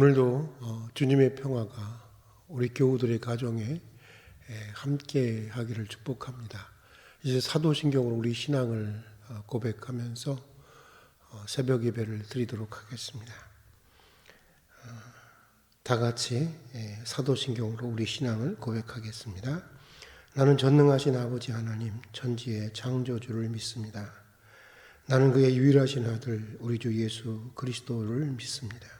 오늘도 어, 주님의 평화가 우리 교우들의 가정에 에, 함께 하기를 축복합니다. 이제 사도신경으로 우리 신앙을 어, 고백하면서 어, 새벽 예배를 드리도록 하겠습니다. 어, 다 같이 예, 사도신경으로 우리 신앙을 고백하겠습니다. 나는 전능하신 아버지 하나님 천지의 창조주를 믿습니다. 나는 그의 유일하신 아들 우리 주 예수 그리스도를 믿습니다.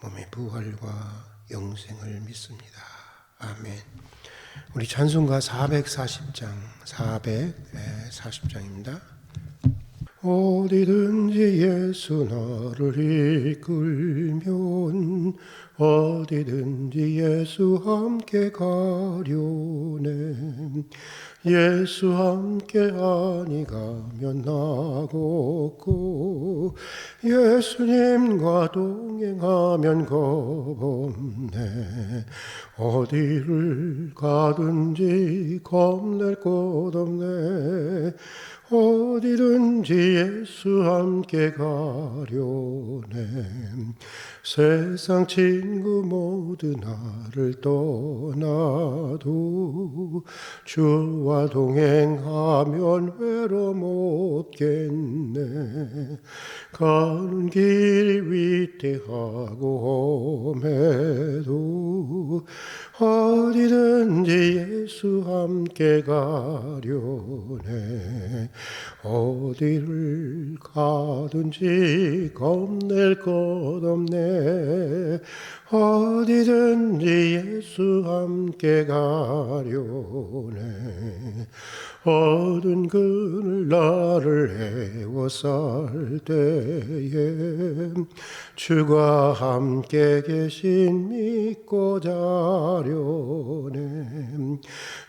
몸의 부활과 영생을 믿습니다. 아멘. 우리 찬송가 440장, 440장입니다. 어디든지 예수 나를 이끌면 어디든지 예수 함께 가려네. 예수 함께 아니 가면 나고고 예수님과 동행하면 겁없네. 어디를 가든지 겁낼 것 없네 어디든지 예수 함께 가려네 세상 친구 모두 나를 떠나도 주와 동행하면 외로움 없겠네. 가는 길이 위태하고 험해도 어디든지 예수 함께 가려네 어디를 가든지 겁낼 것 없네. 어디든지 예수 함께 가려네 어두운 그늘 나를 애워쌀 때에 주가 함께 계신 믿고 자려네.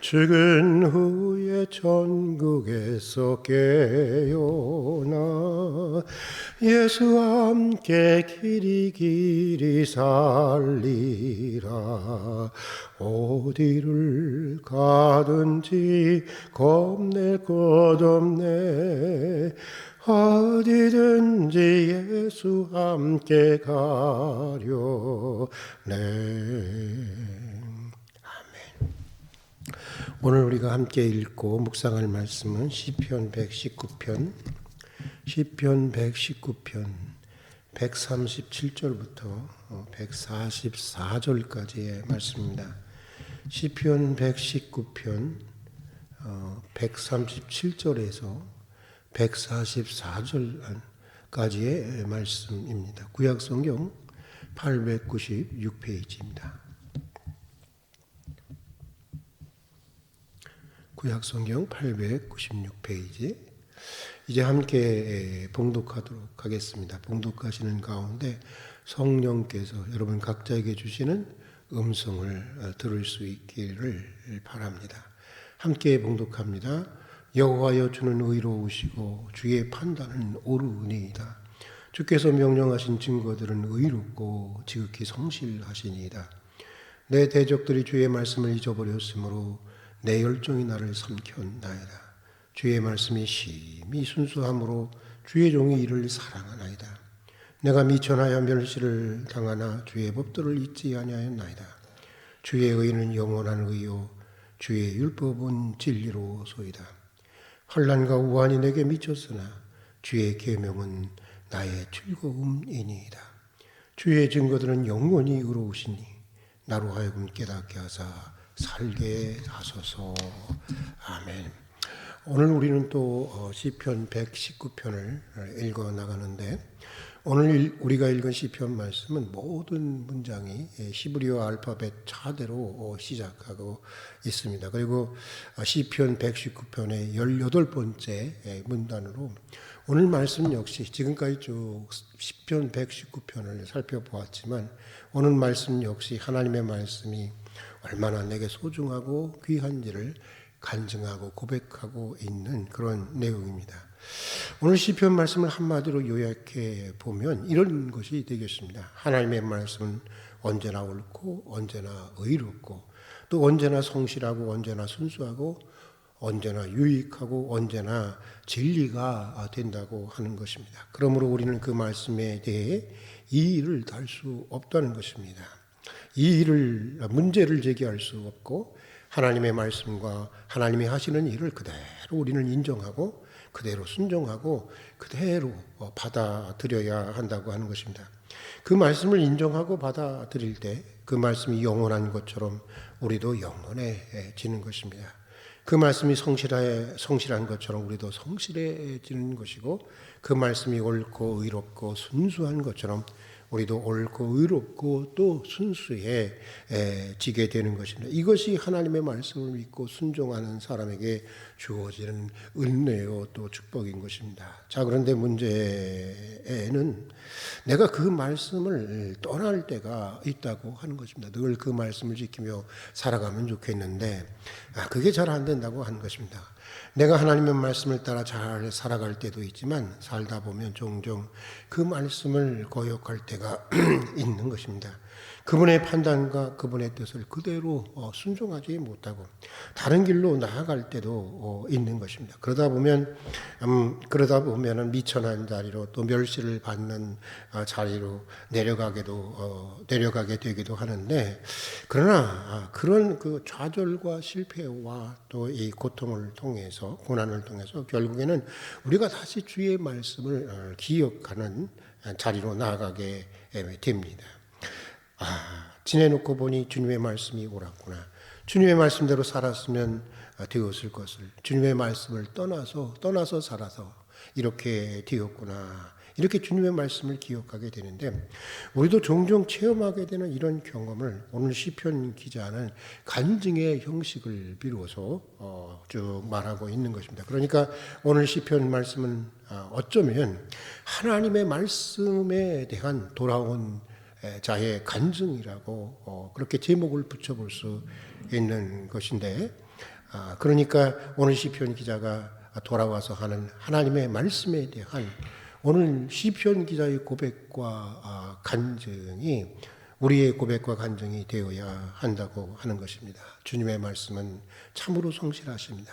죽은 후에 천국에서 깨어나 예수와 함께 길이 길이 살리라. 어디를 가든지 겁낼 것 없네. 어디든지 예수 함께 가려네. 오늘 우리가 함께 읽고 묵상할 말씀은 시편 119편 시편 119편 137절부터 144절까지의 말씀입니다. 시편 119편 137절에서 144절까지의 말씀입니다. 구약 성경 896페이지입니다. 구약 성경 896페이지 이제 함께 봉독하도록 하겠습니다. 봉독하시는 가운데 성령께서 여러분 각자에게 주시는 음성을 들을 수 있기를 바랍니다. 함께 봉독합니다. 여호와여 주는 의로우시고 주의 판단은 옳으니이다. 주께서 명령하신 증거들은 의롭고 지극히 성실하시니이다. 내 대적들이 주의 말씀을 잊어버렸으므로 내 열정이 나를 삼켰나이다. 주의 말씀이 심히 순수함으로 주의 종이 이를 사랑하나이다. 내가 미천하여 멸시를 당하나 주의 법도를 잊지 아니하였나이다. 주의 의는 영원한 의요 주의 율법은 진리로소이다. 환란과 우환이 내게 미쳤으나 주의 계명은 나의 즐거움이니이다. 주의 증거들은 영원히 의로우시니 나로 하여금 깨닫게 하사 살게 하소서. 아멘. 오늘 우리는 또 어, 시편 119편을 읽어 나가는데 오늘 일- 우리가 읽은 시편 말씀은 모든 문장이 예, 히브리어 알파벳 차대로 어, 시작하고 있습니다. 그리고 어, 시편 119편의 18번째 예, 문단으로 오늘 말씀 역시 지금까지 쭉 시편 119편을 살펴보았지만 오늘 말씀 역시 하나님의 말씀이 얼마나 내게 소중하고 귀한지를 간증하고 고백하고 있는 그런 내용입니다. 오늘 시편 말씀을 한마디로 요약해 보면 이런 것이 되겠습니다. 하나님의 말씀은 언제나 옳고 언제나 의롭고 또 언제나 성실하고 언제나 순수하고 언제나 유익하고 언제나 진리가 된다고 하는 것입니다. 그러므로 우리는 그 말씀에 대해 이의를 달 수 없다는 것입니다. 이 일을 문제를 제기할 수 없고 하나님의 말씀과 하나님이 하시는 일을 그대로 우리는 인정하고 그대로 순종하고 그대로 어, 받아들여야 한다고 하는 것입니다. 그 말씀을 인정하고 받아들일 때 그 말씀이 영원한 것처럼 우리도 영원해지는 것입니다. 그 말씀이 성실해 성실한 것처럼 우리도 성실해지는 것이고 그 말씀이 옳고 의롭고 순수한 것처럼 우리도 옳고 의롭고 또 순수해지게 되는 것입니다. 이것이 하나님의 말씀을 믿고 순종하는 사람에게 주어지는 은혜요 또 축복인 것입니다. 자 그런데 문제에는 내가 그 말씀을 떠날 때가 있다고 하는 것입니다. 늘 그 말씀을 지키며 살아가면 좋겠는데 아, 그게 잘 안 된다고 하는 것입니다. 내가 하나님의 말씀을 따라 잘 살아갈 때도 있지만 살다 보면 종종 그 말씀을 거역할 때가 있는 것입니다. 그분의 판단과 그분의 뜻을 그대로 어, 순종하지 못하고 다른 길로 나아갈 때도 어, 있는 것입니다. 그러다 보면 음, 그러다 보면은 미천한 자리로 또 멸시를 받는 어, 자리로 내려가게도 어, 내려가게 되기도 하는데 그러나 아, 그런 그 좌절과 실패와 또 이 고통을 통해서 고난을 통해서 결국에는 우리가 다시 주의 말씀을 어, 기억하는 자리로 나아가게 됩니다. 아, 지내놓고 보니 주님의 말씀이 옳았구나. 주님의 말씀대로 살았으면 되었을 것을 주님의 말씀을 떠나서 떠나서 살아서 이렇게 되었구나. 이렇게 주님의 말씀을 기억하게 되는데 우리도 종종 체험하게 되는 이런 경험을 오늘 시편 기자는 간증의 형식을 비로소 어, 쭉 말하고 있는 것입니다. 그러니까 오늘 시편 말씀은 아, 어쩌면 하나님의 말씀에 대한 돌아온 에, 자의 간증이라고 어, 그렇게 제목을 붙여볼 수 있는 것인데 아, 그러니까 오늘 시편 기자가 돌아와서 하는 하나님의 말씀에 대한 오늘 시편 기자의 고백과 아, 간증이 우리의 고백과 간증이 되어야 한다고 하는 것입니다. 주님의 말씀은 참으로 성실하십니다.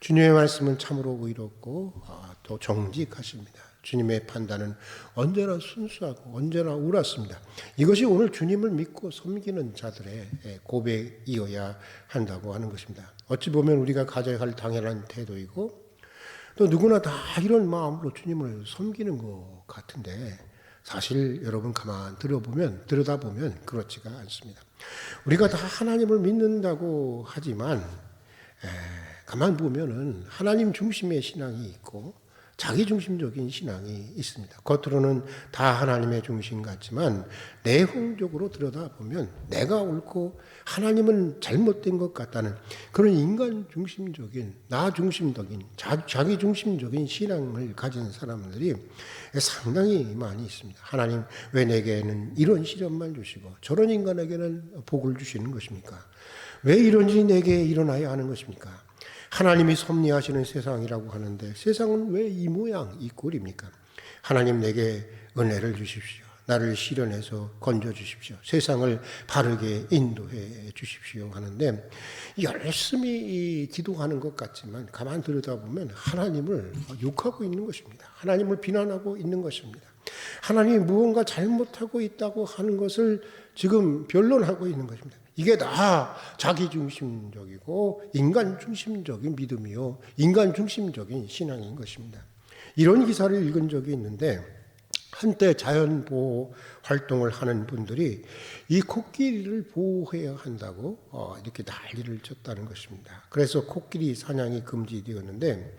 주님의 말씀은 참으로 의롭고 아, 또 정직하십니다. 주님의 판단은 언제나 순수하고 언제나 옳았습니다. 이것이 오늘 주님을 믿고 섬기는 자들의 고백이어야 한다고 하는 것입니다. 어찌 보면 우리가 가져야 할 당연한 태도이고 또 누구나 다 이런 마음으로 주님을 섬기는 것 같은데 사실 여러분 가만 들어보면 들여다보면 그렇지가 않습니다. 우리가 다 하나님을 믿는다고 하지만 에, 가만 보면은 하나님 중심의 신앙이 있고 자기 중심적인 신앙이 있습니다. 겉으로는 다 하나님의 중심 같지만 내용적으로 들여다보면 내가 옳고 하나님은 잘못된 것 같다는 그런 인간 중심적인 나 중심적인 자, 자기 중심적인 신앙을 가진 사람들이 상당히 많이 있습니다. 하나님 왜 내게는 이런 시련만 주시고 저런 인간에게는 복을 주시는 것입니까? 왜 이런 일이 내게 일어나야 하는 것입니까? 하나님이 섭리하시는 세상이라고 하는데 세상은 왜 이 모양 이 꼴입니까? 하나님 내게 은혜를 주십시오. 나를 실현해서 건져 주십시오. 세상을 바르게 인도해 주십시오 하는데 열심히 기도하는 것 같지만 가만 들여다보면 하나님을 욕하고 있는 것입니다. 하나님을 비난하고 있는 것입니다. 하나님이 무언가 잘못하고 있다고 하는 것을 지금 변론하고 있는 것입니다. 이게 다 자기 중심적이고 인간 중심적인 믿음이요. 인간 중심적인 신앙인 것입니다. 이런 기사를 읽은 적이 있는데 한때 자연 보호 활동을 하는 분들이 이 코끼리를 보호해야 한다고 어, 이렇게 난리를 쳤다는 것입니다. 그래서 코끼리 사냥이 금지되었는데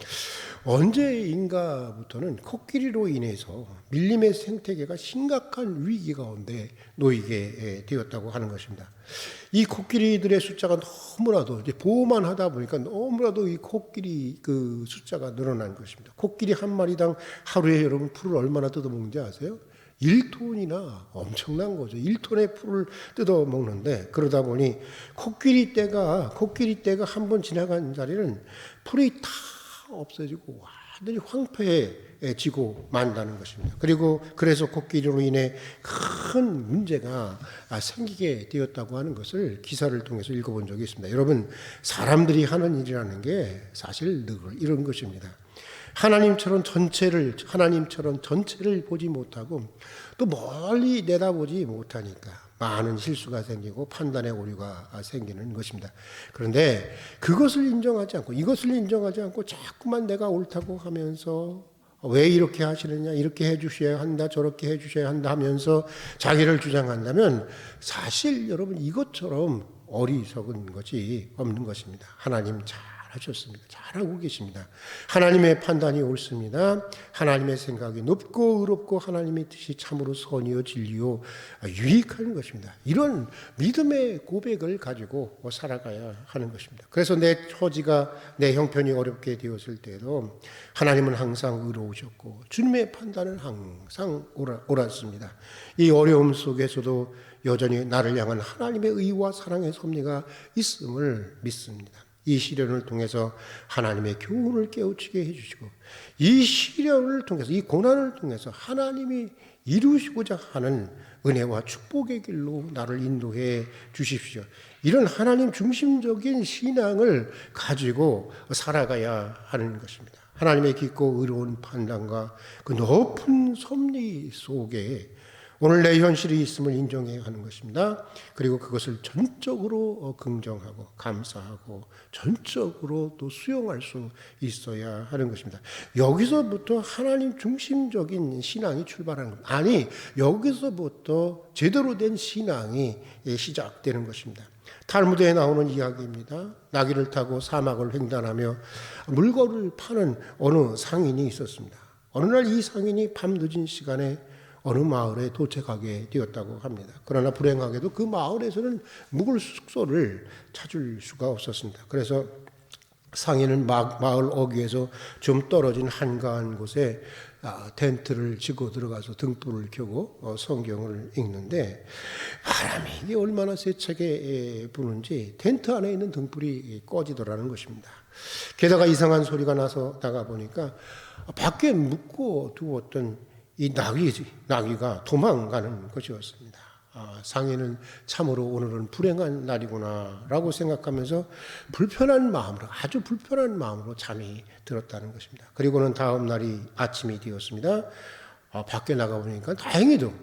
언제인가부터는 코끼리로 인해서 밀림의 생태계가 심각한 위기 가운데 놓이게 되었다고 하는 것입니다. 이 코끼리들의 숫자가 너무나도 이제 보호만 하다 보니까 너무나도 이 코끼리 그 숫자가 늘어난 것입니다. 코끼리 한 마리당 하루에 여러분 풀을 얼마나 뜯어먹는지 아세요? 1톤이나 엄청난 거죠. 1톤의 풀을 뜯어 먹는데 그러다 보니 코끼리 떼가 코끼리 떼가 한 번 지나간 자리는 풀이 다 없어지고 완전히 황폐해지고 만다는 것입니다. 그리고 그래서 코끼리로 인해 큰 문제가 생기게 되었다고 하는 것을 기사를 통해서 읽어본 적이 있습니다. 여러분 사람들이 하는 일이라는 게 사실 늘 이런 것입니다. 하나님처럼 전체를 하나님처럼 전체를 보지 못하고 또 멀리 내다보지 못하니까 많은 실수가 생기고 판단의 오류가 생기는 것입니다. 그런데 그것을 인정하지 않고 이것을 인정하지 않고 자꾸만 내가 옳다고 하면서 왜 이렇게 하시느냐 이렇게 해주셔야 한다 저렇게 해주셔야 한다 하면서 자기를 주장한다면 사실 여러분 이것처럼 어리석은 것이 없는 것입니다. 하나님 잘 하셨습니다. 잘하고 계십니다. 하나님의 판단이 옳습니다. 하나님의 생각이 높고 의롭고 하나님의 뜻이 참으로 선이요 진리요 유익한 것입니다. 이런 믿음의 고백을 가지고 살아가야 하는 것입니다. 그래서 내 처지가 내 형편이 어렵게 되었을 때도 하나님은 항상 의로우셨고 주님의 판단은 항상 옳았습니다. 이 어려움 속에서도 여전히 나를 향한 하나님의 의와 사랑의 섭리가 있음을 믿습니다. 이 시련을 통해서 하나님의 교훈을 깨우치게 해주시고 이 시련을 통해서 이 고난을 통해서 하나님이 이루시고자 하는 은혜와 축복의 길로 나를 인도해 주십시오. 이런 하나님 중심적인 신앙을 가지고 살아가야 하는 것입니다. 하나님의 깊고 의로운 판단과 그 높은 섭리 속에 오늘 내 현실이 있음을 인정해야 하는 것입니다. 그리고 그것을 전적으로 어, 긍정하고 감사하고 전적으로 또 수용할 수 있어야 하는 것입니다. 여기서부터 하나님 중심적인 신앙이 출발하는 것. 아니, 여기서부터 제대로 된 신앙이 예, 시작되는 것입니다. 탈무드에 나오는 이야기입니다. 나귀를 타고 사막을 횡단하며 물건을 파는 어느 상인이 있었습니다. 어느 날 이 상인이 밤 늦은 시간에 어느 마을에 도착하게 되었다고 합니다. 그러나 불행하게도 그 마을에서는 묵을 숙소를 찾을 수가 없었습니다. 그래서 상인은 마을 어귀에서 좀 떨어진 한가한 곳에 아, 텐트를 치고 들어가서 등불을 켜고 어, 성경을 읽는데 바람이 이게 얼마나 세차게 부는지 텐트 안에 있는 등불이 꺼지더라는 것입니다. 게다가 이상한 소리가 나서 나가 보니까 밖에 묶고 두었던 이 나귀, 나귀가 도망가는 것이었습니다. 아, 상인은 참으로 오늘은 불행한 날이구나라고 생각하면서 불편한 마음으로, 아주 불편한 마음으로 잠이 들었다는 것입니다. 그리고는 다음 날이 아침이 되었습니다. 아, 밖에 나가 보니까 다행히도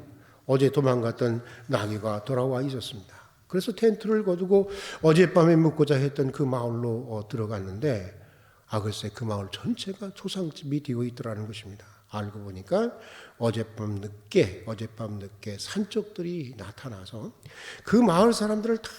어제 도망갔던 나귀가 돌아와 있었습니다. 그래서 텐트를 거두고 어젯밤에 묵고자 했던 그 마을로 어, 들어갔는데, 아, 글쎄 그 마을 전체가 초상집이 되어 있더라는 것입니다. 알고 보니까 어젯밤 늦게 어젯밤 늦게 산적들이 나타나서 그 마을 사람들을 다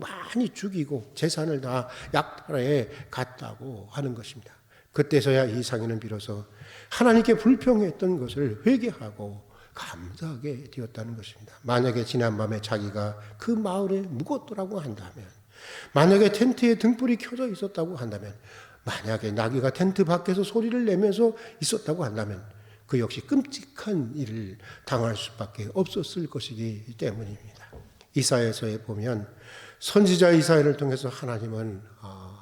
많이 죽이고 재산을 다 약탈해 갔다고 하는 것입니다. 그때서야 이 상인은 비로소 하나님께 불평했던 것을 회개하고 감사하게 되었다는 것입니다. 만약에 지난밤에 자기가 그 마을에 묵었더라고 한다면, 만약에 텐트에 등불이 켜져 있었다고 한다면, 만약에 나귀가 텐트 밖에서 소리를 내면서 있었다고 한다면 그 역시 끔찍한 일을 당할 수밖에 없었을 것이기 때문입니다. 이사야서에 보면 선지자 이사야를 통해서 하나님은 어,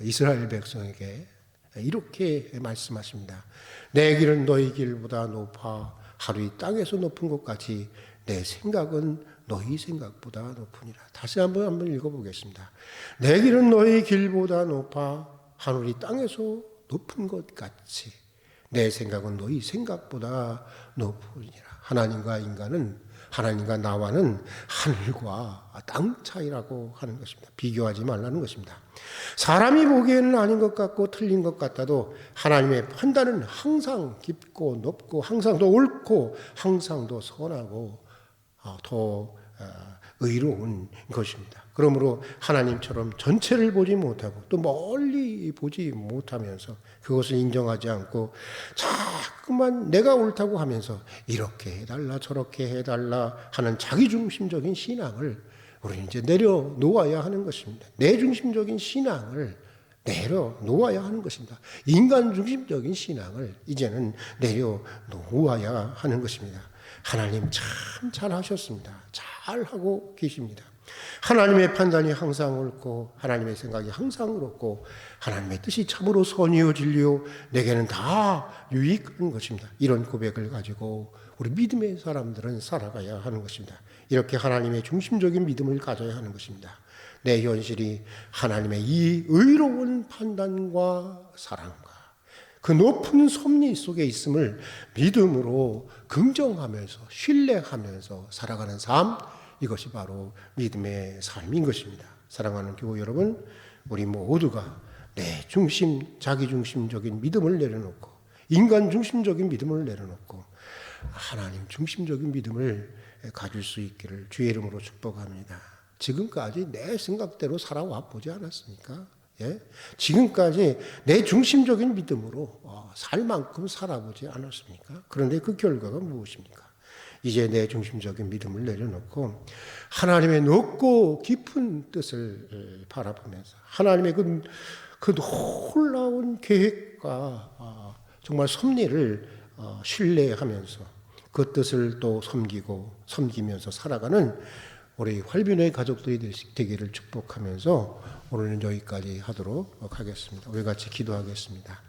이스라엘 백성에게 이렇게 말씀하십니다. 내 길은 너희 길보다 높아 하루 이 땅에서 높은 것 같이 내 생각은 너희 생각보다 높으니라. 다시 한번 한번 읽어보겠습니다. 내 길은 너희 길보다 높아 하늘이 땅에서 높은 것 같이 내 생각은 너희 생각보다 높으니라. 하나님과 인간은 하나님과 나와는 하늘과 땅 차이라고 하는 것입니다. 비교하지 말라는 것입니다. 사람이 보기에는 아닌 것 같고 틀린 것 같아도 하나님의 판단은 항상 깊고 높고 항상 더 옳고 항상 더 선하고 어, 더 어, 의로운 것입니다. 그러므로 하나님처럼 전체를 보지 못하고 또 멀리 보지 못하면서 그것을 인정하지 않고 자꾸만 내가 옳다고 하면서 이렇게 해달라 저렇게 해달라 하는 자기중심적인 신앙을 우리는 이제 내려놓아야 하는 것입니다. 내 중심적인 신앙을 내려놓아야 하는 것입니다. 인간 중심적인 신앙을 이제는 내려놓아야 하는 것입니다. 하나님 참 잘하셨습니다. 잘하고 계십니다. 하나님의 판단이 항상 옳고 하나님의 생각이 항상 옳고 하나님의 뜻이 참으로 선이요 진리요 내게는 다 유익한 것입니다. 이런 고백을 가지고 우리 믿음의 사람들은 살아가야 하는 것입니다. 이렇게 하나님의 중심적인 믿음을 가져야 하는 것입니다. 내 현실이 하나님의 이 의로운 판단과 사랑과 그 높은 섭리 속에 있음을 믿음으로 긍정하면서 신뢰하면서 살아가는 삶 이것이 바로 믿음의 삶인 것입니다. 사랑하는 교우 여러분, 우리 모두가 내 중심, 자기 중심적인 믿음을 내려놓고 인간 중심적인 믿음을 내려놓고 하나님 중심적인 믿음을 가질 수 있기를 주의 이름으로 축복합니다. 지금까지 내 생각대로 살아와 보지 않았습니까? 예? 지금까지 내 중심적인 믿음으로 어, 살 만큼 살아보지 않았습니까? 그런데 그 결과가 무엇입니까? 이제 내 중심적인 믿음을 내려놓고 하나님의 높고 깊은 뜻을 바라보면서 하나님의 그, 그 놀라운 계획과 어, 정말 섭리를 어, 신뢰하면서 그 뜻을 또 섬기고 섬기면서 살아가는 우리 활빈의 가족들이 되기를 축복하면서 오늘은 여기까지 하도록 하겠습니다. 우리 같이 기도하겠습니다.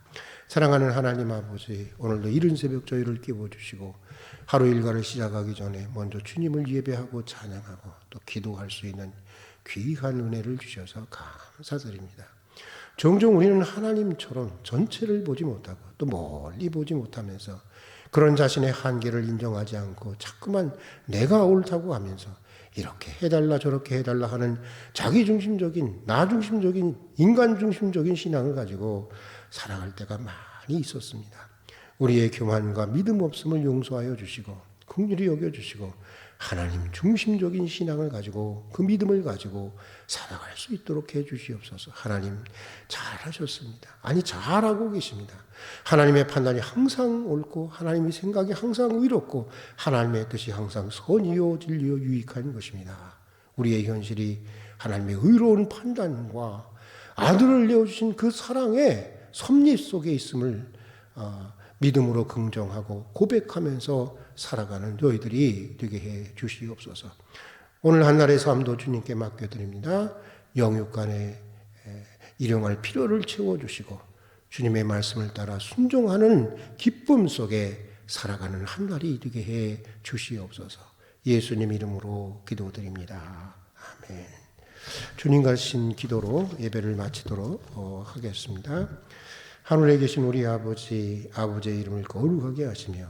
사랑하는 하나님 아버지, 오늘도 이른 새벽 저희를 깨워주시고 하루 일과를 시작하기 전에 먼저 주님을 예배하고 찬양하고 또 기도할 수 있는 귀한 은혜를 주셔서 감사드립니다. 종종 우리는 하나님처럼 전체를 보지 못하고 또 멀리 보지 못하면서 그런 자신의 한계를 인정하지 않고 자꾸만 내가 옳다고 하면서 이렇게 해달라 저렇게 해달라 하는 자기 중심적인 나 중심적인 인간 중심적인 신앙을 가지고 살아갈 때가 많이 있었습니다. 우리의 교만과 믿음 없음을 용서하여 주시고 긍휼히 여겨 주시고 하나님 중심적인 신앙을 가지고 그 믿음을 가지고 살아갈 수 있도록 해 주시옵소서. 하나님 잘하셨습니다. 아니 잘하고 계십니다. 하나님의 판단이 항상 옳고 하나님의 생각이 항상 의롭고 하나님의 뜻이 항상 선이요 진리요 유익한 것입니다. 우리의 현실이 하나님의 의로운 판단과 아들을 내어주신 그 사랑의 섭리 속에 있음을 어, 믿음으로 긍정하고 고백하면서 살아가는 저희들이 되게 해 주시옵소서. 오늘 한날의 삶도 주님께 맡겨드립니다. 영육간에 일용할 필요를 채워주시고 주님의 말씀을 따라 순종하는 기쁨 속에 살아가는 한날이 되게 해 주시옵소서. 예수님 이름으로 기도드립니다. 아멘. 주님 가신 기도로 예배를 마치도록 어, 하겠습니다. 하늘에 계신 우리 아버지, 아버지의 이름을 거룩하게 하시며